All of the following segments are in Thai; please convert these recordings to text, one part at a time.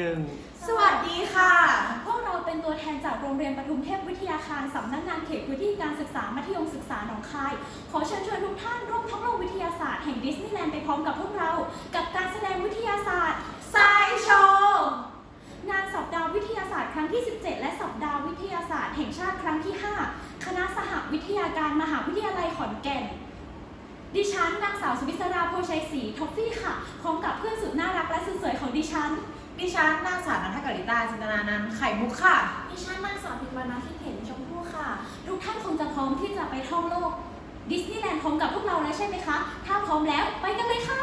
หนึ่งสวัสดีค่ะ พวกเราเป็นตัวแทนจากโรงเรียนปทุมเทพวิทยาคารสำนักงานเขตพื้นที่การศึกษามัธยมศึกษาหนองคาย ขอเชิญชวนทุกท่านร่วมท่องโลกวิทยาศาสตร์แห่งดิสนีย์แลนด์ไปพร้อมกับพวกเรา กับการแสดงวิทยาศาสตร์ไซโชว์งานสัปดาห์วิทยาศาสตร์ครั้งที่ 17 และสัปดาห์วิทยาศาสตร์แห่งชาติครั้งที่ 5 คณะสหวิทยาการมหาวิทยาลัยขอนแก่น ดิฉันนางสาวสุวิศราโพชัยศรีท็อฟฟี่ค่ะ พร้อมกับเพื่อนสุดน่ารักและสุดสวย ของดิฉัน ดิฉันนางสาวนัทกริตาจินตนานันท์ไข่มุกค่ะ ดิฉันนางสาวพิมพ์วรรณคิดเห็นชมพู่ค่ะ ทุกท่านคงจะพร้อมที่จะไปท่องโลกดิสนีย์แลนด์พร้อมกับพวกเราแล้วใช่ไหมคะ ถ้าพร้อมแล้วไปกันเลยค่ะ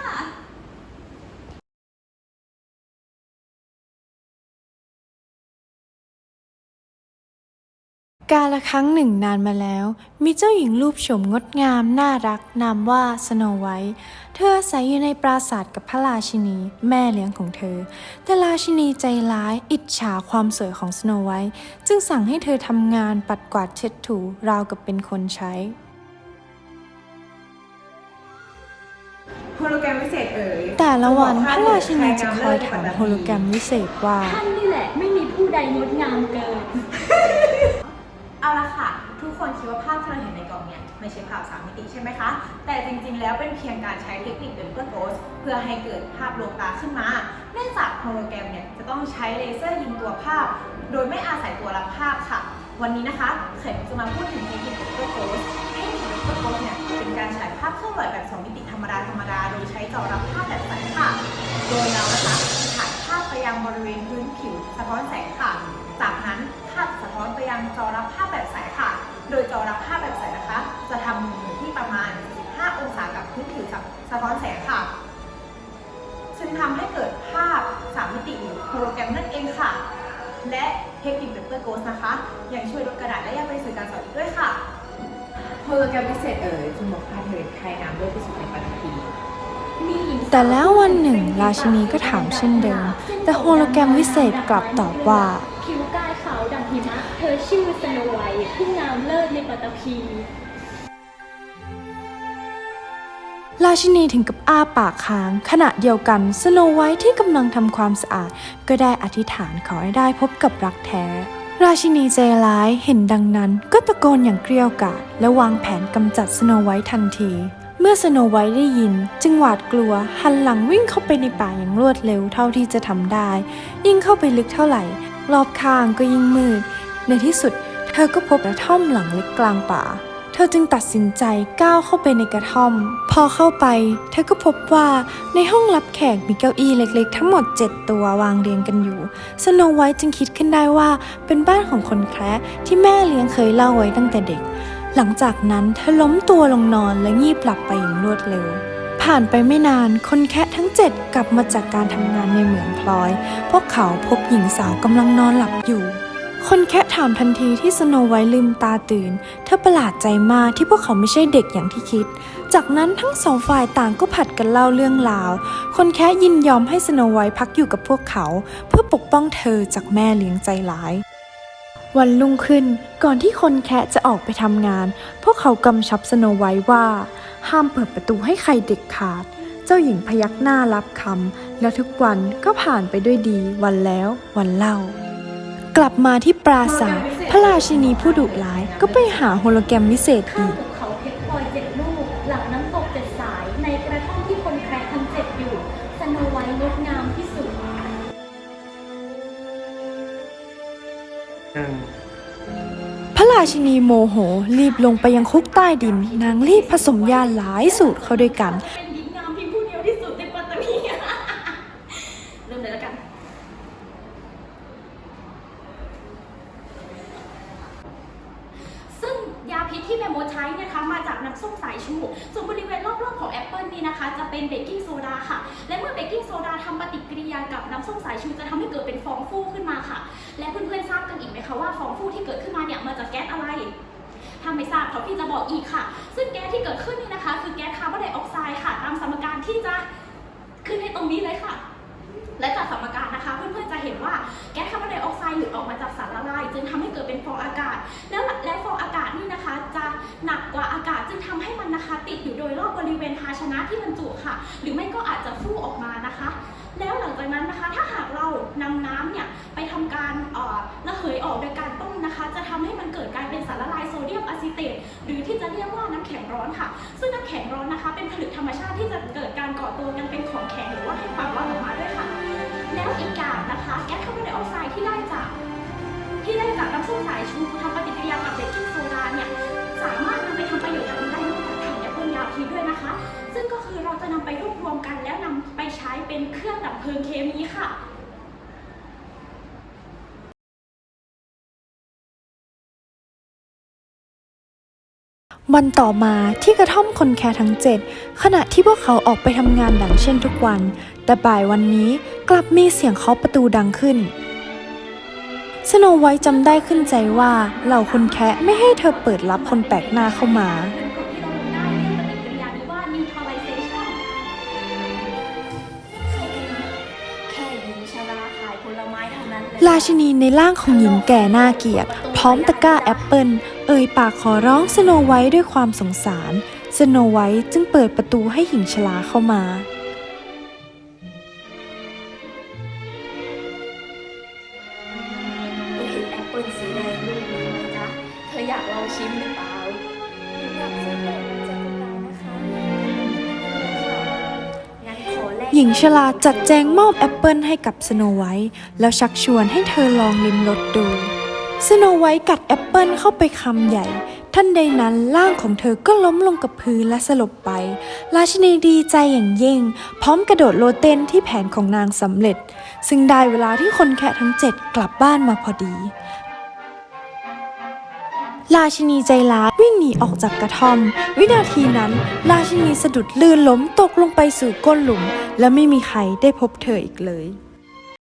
กาละครั้งหนึ่งนานมาแล้ว มีเจ้าหญิงรูปโฉมงดงาม น่ารัก นามว่าสโนไวท์เธออาศัยอยู่ในปราสาทกับพระราชินี แม่เลี้ยงของเธอ แต่ราชินีใจร้าย อิจฉาความสวยของสโนไวท์จึงสั่งให้เธอทำงานปัดกวาดเช็ดถูราวกับเป็นคนใช้โฮโลแกรมพิเศษเอ๋ยแต่ละวันบอกพข้าระเถิราดชินีจะคอยใรถามงามเลิศโฮโลแกรมวิเศษว่าท่านนี่แหละไม่มีผู้ใดงดงามเกินเอาละ คนคิดว่าภาพที่เราเห็นในกล่องเนี่ยไม่ใช่ภาพสามมิติใช่ไหมคะ แต่จริงๆ แล้วเป็นเพียงการใช้เทคนิคเป็นเพื่อโกสเพื่อให้เกิดภาพลวงตาขึ้นมา เนื่องจากโฮโลแกรมเนี่ยจะต้องใช้เลเซอร์ยิงตัวภาพ โดยไม่อาศัยตัวรับภาพค่ะ วันนี้นะคะเขยจะมาพูดถึงเทคนิคเป็นเพื่อโกสเทคนิคเป็นเพื่อโกสเนี่ยเป็นการฉายภาพเคลื่อนไหวแบบสองมิติธรรมดาธรรมดาโดยใช้จอรับภาพแบบใสค่ะโดยเรานะคะถ่ายภาพไปยังบริเวณพื้นผิวสะท้อนแสงค่ะ จากนั้นภาพสะท้อนไปยังจอรับภาพแบบใสค่ะ โดยจอรับภาพแบบใสนะคะ จะทำมุมอยู่ที่ประมาณ 15 องศากับพื้นผิวสะท้อนแสงค่ะ ซึ่งทำให้เกิดภาพ 3 มิติหรือโฮโลแกรมนั่นเองค่ะ และเทคนิคเปเปอร์โกสนะคะ ยังช่วยลดกระดาษและยังเป็นสื่อการสอนอีกด้วยค่ะโฮโลแกรมพิเศษเอ๋ยจงบอกข้าเถิดใครงามเลิศที่สุดในปัตตภีมีหญิงสาวแต่แล้ววันหนึ่ง ราชินีก็ถามเช่นเดิม แต่โฮโลแกรมวิเศษกลับตอบว่าผิวกายขาว ดังหิมะ เธอชื่อสโนไวท์ผู้งามเลิศในปัตตภีราชินีถึงกับอ้าปากค้าง ขณะเดียวกันสโนไวท์ที่กำลังทำความสะอาด ก็ได้อธิษฐานขอให้ได้พบกับรักแท้ ราชินีใจร้ายเห็นดังนั้น ก็ตะโกนอย่างเกรียวกาดและวางแผนกำจัดสโนไวท์ทันที เมื่อสโนไวท์ได้ยิน จึงหวาดกลัวหันหลังวิ่งเข้าไปในป่าอย่างรวดเร็วเท่าที่จะทำได้ ยิ่งเข้าไปลึกเท่าไหร่ รอบข้างก็ยิ่งมืด ในที่สุดเธอก็พบกระท่อมหลังเล็กกลางป่า เธอจึงตัดสินใจก้าวเข้าไปในกระท่อม พอเข้าไป เธอก็พบว่าในห้องรับแขกมีเก้าอี้เล็กๆ ทั้งหมด 7 ตัววางเรียงกันอยู่สโนไวท์จึงคิดขึ้นได้ว่าเป็นบ้านของคนแคระที่แม่เลี้ยงเคยเล่าไว้ตั้งแต่เด็ก หลังจากนั้นเธอล้มตัวลงนอนและงีบหลับไปอย่างรวดเร็วผ่านไปไม่นาน คนแคะ ทั้งเจ็ดกลับมาจากการทำงานในเหมืองพลอย พวกเขาพบหญิงสาวกำลังนอนหลับอยู่ คนแคะถามทันทีที่สโนไวท์ลืมตาตื่น เธอประหลาดใจมากที่พวกเขาไม่ใช่เด็กอย่างที่คิด จากนั้นทั้งสองฝ่ายต่างก็ผัดกันเล่าเรื่องราว คนแคะยินยอมให้สโนไวท์พักอยู่กับพวกเขา เพื่อปกป้องเธอจากแม่เลี้ยงใจร้ายวันรุ่งขึ้นก่อนที่คนแคะจะออกไปทำงาน พวกเขากำชับสโนไวท์ว่า ห้ามเปิดประตูให้ใครเด็กขาด เจ้าหญิงพยักหน้ารับคำแล้วทุกวันก็ผ่านไปด้วยดีวันแล้ววันเล่า กลับมาที่ปราสาทพระราชินีผู้ดุร้ายก็ไปหาโฮโลแกรมวิเศษข้างอีกภูเขาเพชรพลอยเจ็ดลูกหลังน้ำตกเจ็ดสายในกระท่อมที่คนแคร์ทั้งเจ็ดอยู่สโนไวท์งดงามที่สุดหนึ่งพระราชินีโมโห รีบลงไปยังคุกใต้ดิน นางรีบผสมยาหลายสูตรเข้าด้วยกัน เป็นหญิงงามเพียงผู้เดียวที่สุดในปัตตภี เริ่มเลยแล้วกัน ซึ่งยาพิษที่แมโมใช้นะคะ มาจากน้ำส้มสายชู ส่วนบริเวณรอบๆของแอปเปิลนี่นะคะ จะเป็นเบกกิ้งโซดาค่ะ และเมื่อเบกกิ้งโซดาทำปฏิกิริยากับน้ำส้มสายชูจะทำให้เกิดเป็นฟองฟูขึ้นมาค่ะ และเพื่อนๆทราบกันอีกไหมคะว่าฟองฟูที่เกิดขึ้นมาเนี่ยมาจากแก๊สอะไรถ้าไม่ทราบเขาพี่จะบอกอีกค่ะ ซึ่งแก๊สที่เกิดขึ้นนี่นะคะ คือแก๊สคาร์บอนไดออกไซด์ค่ะ ตามสมการที่จะขึ้นให้ตรงนี้เลยค่ะและจากสมการนะคะ เพื่อนๆจะเห็นว่าแก๊สคาร์บอนไดออกไซด์หลุดออกมาจากสารละลาย จึงทำให้เกิดเป็นฟองอากาศ โดยรอบบริเวณภาชนะที่บรรจุค่ะ หรือไม่ก็อาจจะฟู่ออกมานะคะ แล้วหลังจากนั้นนะคะ ถ้าหากเรานำน้ำเนี่ยไปทำการออระเหยออกโดยการต้มนะคะ จะทำให้มันเกิดการเป็นสารละลายโซเดียมอะซิเตตหรือที่จะเรียกว่าน้ำแข็งร้อนค่ะ ซึ่งน้ำแข็งร้อนนะคะ เป็นผลึกธรรมชาติที่จะเกิดการก่อตัวกันเป็นของแข็งหรือว่าให้ความร้อนออกมาด้วยค่ะ แล้วอีกอย่างนะคะ เป็นเครื่องดับเพลิงเคมีค่ะวันต่อมาที่กระท่อมคนแคร์ทั้งเจ็ดขณะที่พวกเขาออกไปทำงานดังเช่นทุกวัน แต่บ่ายวันนี้กลับมีเสียงเคาะประตูดังขึ้น สโนไวท์จำได้ขึ้นใจว่าเหล่าคนแคะไม่ให้เธอเปิดรับคนแปลกหน้าเข้ามา ราชินีในร่างของหญิงแก่น่าเกลียด พร้อมตะกร้าแอปเปิลเอ่ยปากขอร้องสโนไวท์ด้วยความสงสาร สโนไวท์จึงเปิดประตูให้หญิงชราเข้ามา หญิงชราจัดแจงมอบแอปเปิลให้กับสโนไวท์แล้วชักชวนให้เธอลองลิ้มรสดู สโนไวท์กัดแอปเปิลเข้าไปคำใหญ่ ท่านใดนั้นร่างของเธอก็ล้มลงกับพื้นและสลบไป ราชินีดีใจอย่างยิ่ง พร้อมกระโดดโลเต้นที่แผนของนางสำเร็จ ซึ่งได้เวลาที่คนแคะทั้งเจ็ดกลับบ้านมาพอดี ราชินีใจร้ายวิ่งหนีออกจากกระท่อม วินาทีนั้น ราชินีสะดุดลื่นล้มตกลงไปสู่ก้นหลุม และไม่มีใครได้พบเธออีกเลย